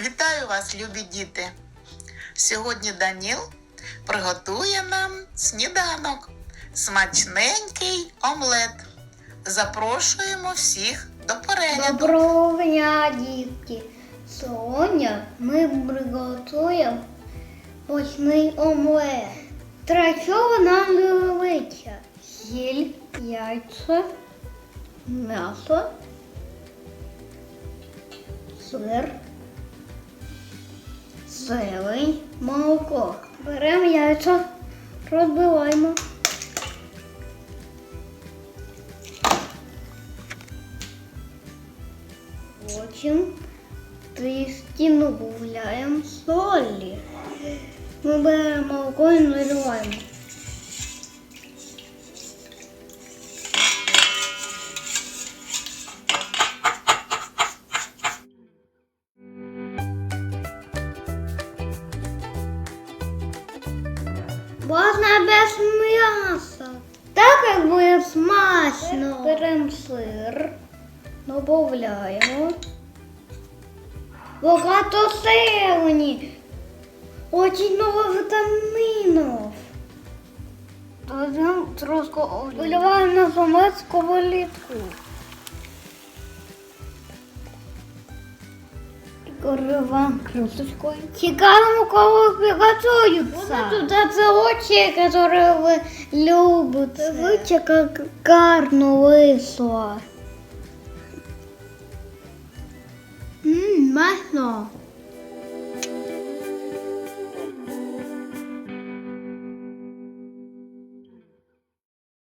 Вітаю вас, любі діти! Сьогодні Даніл приготує нам сніданок, смачненький омлет. Запрошуємо всіх до перегляду. Доброго дня, дітки! Сьогодні ми приготуємо почний омлет. Для цього нам знадобиться сіль, яйця, м'ясо, сир, зелень, молоко. Беремо яйця, розбиваємо. Потім трішки додаємо солі. Ми беремо молоко і наливаємо. Можна без м'яса. Так як буде смачно. Беремо сир, додаємо. Багато зелені. Очень много витаминів. Додаємо трошки олії. Виливаємо на самець сковорідку. Закрываем крышечкой. Цікаво, кого приготуются. Тут овощи, которые вы любите. Дивіться, как гарно вийшло. Ммм, масло.